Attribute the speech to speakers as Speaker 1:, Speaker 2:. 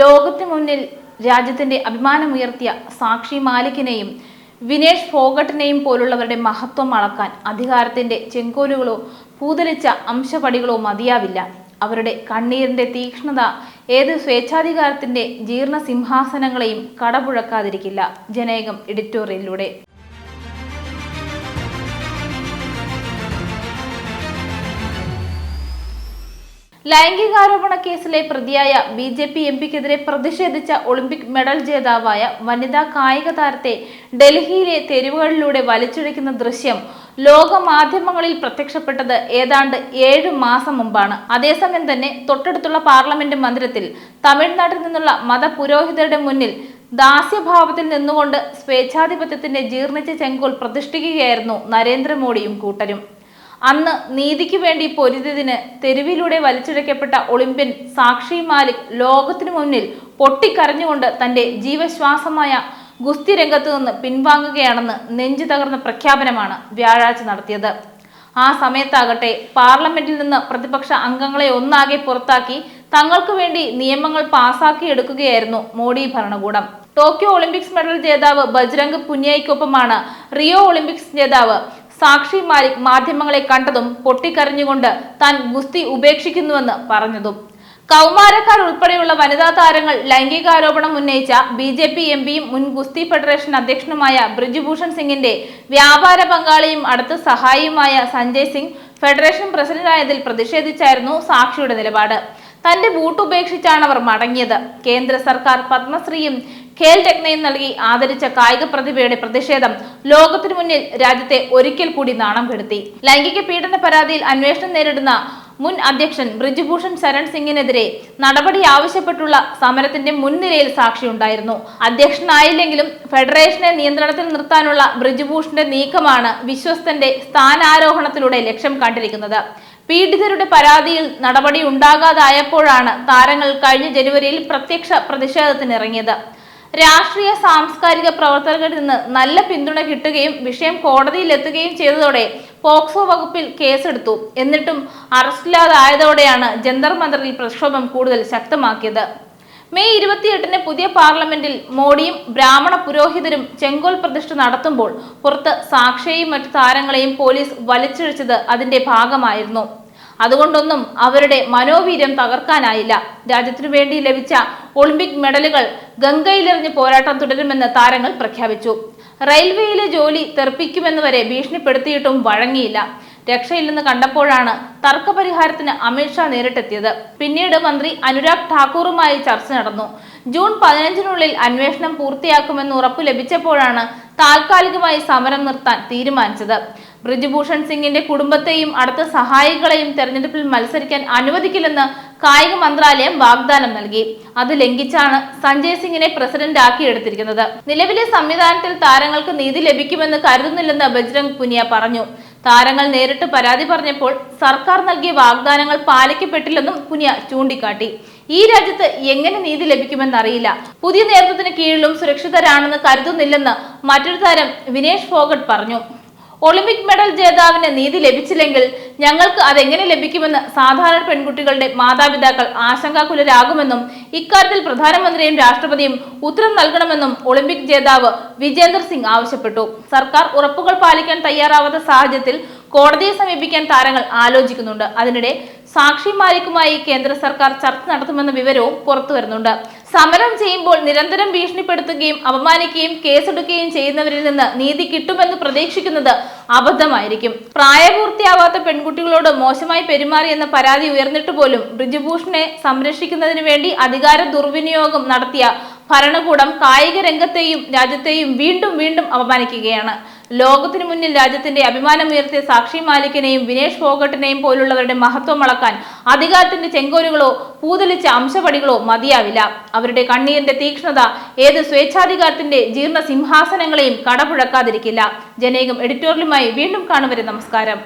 Speaker 1: ലോകത്തിന് മുന്നിൽ രാജ്യത്തിന്റെ അഭിമാനമുയർത്തിയ സാക്ഷി മാലിക്കിനെയും വിനേഷ് ഫോഗട്ടിനെയും പോലുള്ളവരുടെ മഹത്വം അളക്കാൻ അധികാരത്തിന്റെ ചെങ്കോലുകളോ പൂതലിച്ച അംശപടികളോ മതിയാവില്ല. അവരുടെ കണ്ണീരിന്റെ തീക്ഷ്ണത ഏത് സ്വേച്ഛാധികാരത്തിന്റെ ജീർണ സിംഹാസനങ്ങളെയും കടപുഴക്കാതിരിക്കില്ല. ജനേകം എഡിറ്റോറിയലിലൂടെ. ലൈംഗികാരോപണ കേസിലെ പ്രതിയായ ബി ജെ പി എം പിക്കെതിരെ പ്രതിഷേധിച്ച ഒളിമ്പിക് മെഡൽ ജേതാവായ വനിതാ കായിക താരത്തെ ഡൽഹിയിലെ തെരുവുകളിലൂടെ വലിച്ചിഴയ്ക്കുന്ന ദൃശ്യം ലോക മാധ്യമങ്ങളിൽ പ്രത്യക്ഷപ്പെട്ടത് ഏതാണ്ട് ഏഴ് മാസം മുമ്പാണ്. അതേസമയം തന്നെ തൊട്ടടുത്തുള്ള പാർലമെന്റ് മന്ദിരത്തിൽ തമിഴ്നാട്ടിൽ നിന്നുള്ള മതപുരോഹിതരുടെ മുന്നിൽ ദാസ്യഭാവത്തിൽ നിന്നുകൊണ്ട് സ്വേച്ഛാധിപത്യത്തിന്റെ ജീർണിച്ച ചെങ്കോൽ പ്രതിഷ്ഠിക്കുകയായിരുന്നു നരേന്ദ്രമോദിയും കൂട്ടരും. അന്ന് നീതിക്ക് വേണ്ടി പൊരുതിയതിന് തെരുവിലൂടെ വലിച്ചിഴക്കപ്പെട്ട ഒളിമ്പ്യൻ സാക്ഷി മാലിക് ലോകത്തിനു മുന്നിൽ പൊട്ടിക്കരഞ്ഞുകൊണ്ട് തന്റെ ജീവശ്വാസമായ ഗുസ്തി രംഗത്തു നിന്ന് പിൻവാങ്ങുകയാണെന്ന് നെഞ്ചു തകർന്ന പ്രഖ്യാപനമാണ് വ്യാഴാഴ്ച നടത്തിയത്. ആ സമയത്താകട്ടെ പാർലമെന്റിൽ നിന്ന് പ്രതിപക്ഷ അംഗങ്ങളെ ഒന്നാകെ പുറത്താക്കി തങ്ങൾക്ക് വേണ്ടി നിയമങ്ങൾ പാസാക്കിയെടുക്കുകയായിരുന്നു മോഡി ഭരണകൂടം. ടോക്കിയോ ഒളിമ്പിക്സ് മെഡൽ ജേതാവ് ബജ്രംഗ് പുനിയയ്ക്കൊപ്പമാണ് റിയോ ഒളിമ്പിക്സ് ജേതാവ് സാക്ഷി മാലിക് മാധ്യമങ്ങളെ കണ്ടതും പൊട്ടിക്കരഞ്ഞുകൊണ്ട് താൻ ഗുസ്തി ഉപേക്ഷിക്കുന്നുവെന്ന് പറഞ്ഞതും. കൗമാരക്കാർ ഉൾപ്പെടെയുള്ള വനിതാ താരങ്ങൾ ലൈംഗികാരോപണം ഉന്നയിച്ച ബി ജെ പി എം പിയും മുൻ ഗുസ്തി ഫെഡറേഷൻ അധ്യക്ഷനുമായ ബ്രിജുഭൂഷൺ സിംഗിന്റെ വ്യാപാര പങ്കാളിയും അടുത്ത സഹായിയുമായ സഞ്ജയ് സിംഗ് ഫെഡറേഷൻ പ്രസിഡന്റായതിൽ പ്രതിഷേധിച്ചായിരുന്നു സാക്ഷിയുടെ നിലപാട്. തന്റെ ബൂട്ട് ഉപേക്ഷിച്ചാണ് അവർ മടങ്ങിയത്. കേന്ദ്ര സർക്കാർ പത്മശ്രീയും ഖേൽ രത്നയും നൽകി ആദരിച്ച കായിക പ്രതിഭയുടെ പ്രതിഷേധം ലോകത്തിനു മുന്നിൽ രാജ്യത്തെ ഒരിക്കൽ കൂടി നാണം കെടുത്തി. ലൈംഗിക പീഡന പരാതിയിൽ അന്വേഷണം നേരിടുന്ന മുൻ അധ്യക്ഷൻ ബ്രിജുഭൂഷൺ ശരൺ സിംഗിനെതിരെ നടപടി ആവശ്യപ്പെട്ടുള്ള സമരത്തിന്റെ മുൻനിരയിൽ സാക്ഷിയുണ്ടായിരുന്നു. അധ്യക്ഷനായില്ലെങ്കിലും ഫെഡറേഷനെ നിയന്ത്രണത്തിൽ നിർത്താനുള്ള ബ്രിജുഭൂഷന്റെ നീക്കമാണ് വിശ്വസ്തന്റെ സ്ഥാനാരോഹണത്തിലൂടെ ലക്ഷ്യം കണ്ടിരിക്കുന്നത്. പീഡിതരുടെ പരാതിയിൽ നടപടി ഉണ്ടാകാതായപ്പോഴാണ് താരങ്ങൾ കഴിഞ്ഞ ജനുവരിയിൽ പ്രത്യക്ഷ പ്രതിഷേധത്തിനിറങ്ങിയത്. രാഷ്ട്രീയ സാംസ്കാരിക പ്രവർത്തകരിൽ നിന്ന് നല്ല പിന്തുണ കിട്ടുകയും വിഷയം കോടതിയിലെത്തുകയും ചെയ്തതോടെ പോക്സോ വകുപ്പിൽ കേസെടുത്തു. എന്നിട്ടും അറസ്റ്റിലാതായതോടെയാണ് ജന്തർ മന്ദറിൽ പ്രക്ഷോഭം കൂടുതൽ ശക്തമാക്കിയത്. മെയ് ഇരുപത്തിയെട്ടിന് പുതിയ പാർലമെന്റിൽ മോഡിയും ബ്രാഹ്മണ പുരോഹിതരും ചെങ്കോൽ പ്രതിഷ്ഠ നടത്തുമ്പോൾ പുറത്ത് സാക്ഷിയെയും മറ്റു താരങ്ങളെയും പോലീസ് വലിച്ചിഴച്ചത് അതിന്റെ ഭാഗമായിരുന്നു. അതുകൊണ്ടൊന്നും അവരുടെ മനോവീര്യം തകർക്കാനായില്ല. രാജ്യത്തിനു വേണ്ടി ലഭിച്ച ഒളിമ്പിക് മെഡലുകൾ ഗംഗയിലെറിഞ്ഞ് പോരാട്ടം തുടരുമെന്ന് താരങ്ങൾ പ്രഖ്യാപിച്ചു. റെയിൽവേയിലെ ജോലി തെറിപ്പിക്കുമെന്നുവരെ ഭീഷണിപ്പെടുത്തിയിട്ടും വഴങ്ങിയില്ല. രക്ഷയില്ലെന്ന് കണ്ടപ്പോഴാണ് തർക്കപരിഹാരത്തിന് അമിത്ഷാ നേരിട്ടെത്തിയത്. പിന്നീട് മന്ത്രി അനുരാഗ് ഠാക്കൂറുമായി ചർച്ച നടന്നു. ജൂൺ പതിനഞ്ചിനുള്ളിൽ അന്വേഷണം പൂർത്തിയാക്കുമെന്ന് ഉറപ്പ് ലഭിച്ചപ്പോഴാണ് താൽക്കാലികമായി സമരം നിർത്താൻ തീരുമാനിച്ചത്. ബ്രിജുഭൂഷൺ സിംഗിന്റെ കുടുംബത്തെയും അടുത്ത സഹായികളെയും തെരഞ്ഞെടുപ്പിൽ മത്സരിക്കാൻ അനുവദിക്കില്ലെന്ന് കായിക മന്ത്രാലയം വാഗ്ദാനം നൽകി. അത് ലംഘിച്ചാണ് സഞ്ജയ് സിംഗിനെ പ്രസിഡന്റ് ആക്കിയെടുത്തിരിക്കുന്നത് നിലവിലെ സംവിധാനത്തിൽ താരങ്ങൾക്ക് നീതി ലഭിക്കുമെന്ന് കരുതുന്നില്ലെന്ന് ബജ്രംഗ് പുനിയ പറഞ്ഞു. താരങ്ങൾ നേരിട്ട് പരാതി പറഞ്ഞപ്പോൾ സർക്കാർ നൽകിയ വാഗ്ദാനങ്ങൾ പാലിക്കപ്പെട്ടില്ലെന്നും പുനിയ ചൂണ്ടിക്കാട്ടി. ഈ രാജ്യത്ത് എങ്ങനെ നീതി ലഭിക്കുമെന്നറിയില്ല. പുതിയ നേതൃത്വത്തിന് കീഴിലും സുരക്ഷിതരാണെന്ന് കരുതുന്നില്ലെന്ന് മറ്റൊരു താരം വിനേഷ് ഫോഗട്ട് പറഞ്ഞു. ഒളിമ്പിക് മെഡൽ ജേതാവിന് നീതി ലഭിച്ചില്ലെങ്കിൽ ഞങ്ങൾക്ക് അതെങ്ങനെ ലഭിക്കുമെന്ന് സാധാരണ പെൺകുട്ടികളുടെ മാതാപിതാക്കൾ ആശങ്കാകുലരാകുമെന്നും ഇക്കാര്യത്തിൽ പ്രധാനമന്ത്രിയും രാഷ്ട്രപതിയും ഉത്തരം നൽകണമെന്നും ഒളിമ്പിക് ജേതാവ് വിജേന്ദർ സിംഗ് ആവശ്യപ്പെട്ടു. സർക്കാർ ഉറപ്പുകൾ പാലിക്കാൻ തയ്യാറാവാത്ത സാഹചര്യത്തിൽ കോടതിയെ സമീപിക്കാൻ താരങ്ങൾ ആലോചിക്കുന്നുണ്ട്. അതിനിടെ സാക്ഷി മാലിക്കുമായി കേന്ദ്ര സർക്കാർ ചർച്ച നടത്തുമെന്ന വിവരവും പുറത്തു വരുന്നുണ്ട് സമരം ചെയ്യുമ്പോൾ നിരന്തരം ഭീഷണിപ്പെടുത്തുകയും അപമാനിക്കുകയും കേസെടുക്കുകയും ചെയ്യുന്നവരിൽ നിന്ന് നീതി കിട്ടുമെന്ന് പ്രതീക്ഷിക്കുന്നത് അബദ്ധമായിരിക്കും. പ്രായപൂർത്തിയാവാത്ത പെൺകുട്ടികളോട് മോശമായി പെരുമാറിയെന്ന പരാതി ഉയർന്നിട്ട് പോലും ബ്രിജുഭൂഷണെ സംരക്ഷിക്കുന്നതിന് വേണ്ടി അധികാര ദുർവിനിയോഗം നടത്തിയ ഭരണകൂടം കായിക രംഗത്തെയും രാജ്യത്തെയും വീണ്ടും വീണ്ടും അപമാനിക്കുകയാണ്. ലോകത്തിനു മുന്നിൽ രാജ്യത്തിന്റെ അഭിമാനമുയർത്തിയ സാക്ഷി മാലിക്കിനെയും വിനേഷ് ഫോഗട്ടിനെയും പോലുള്ളവരുടെ മഹത്വം അളക്കാൻ അധികാരത്തിന്റെ ചെങ്കോലുകളോ പൂതലിച്ച അംശപടികളോ മതിയാവില്ല. അവരുടെ കണ്ണീരിന്റെ തീക്ഷ്ണത ഏത് സ്വേച്ഛാധികാരത്തിന്റെ ജീർണ സിംഹാസനങ്ങളെയും കടപുഴക്കാതിരിക്കില്ല. ജനേകം എഡിറ്റോറിയലുമായി വീണ്ടും കാണുവരെ നമസ്കാരം.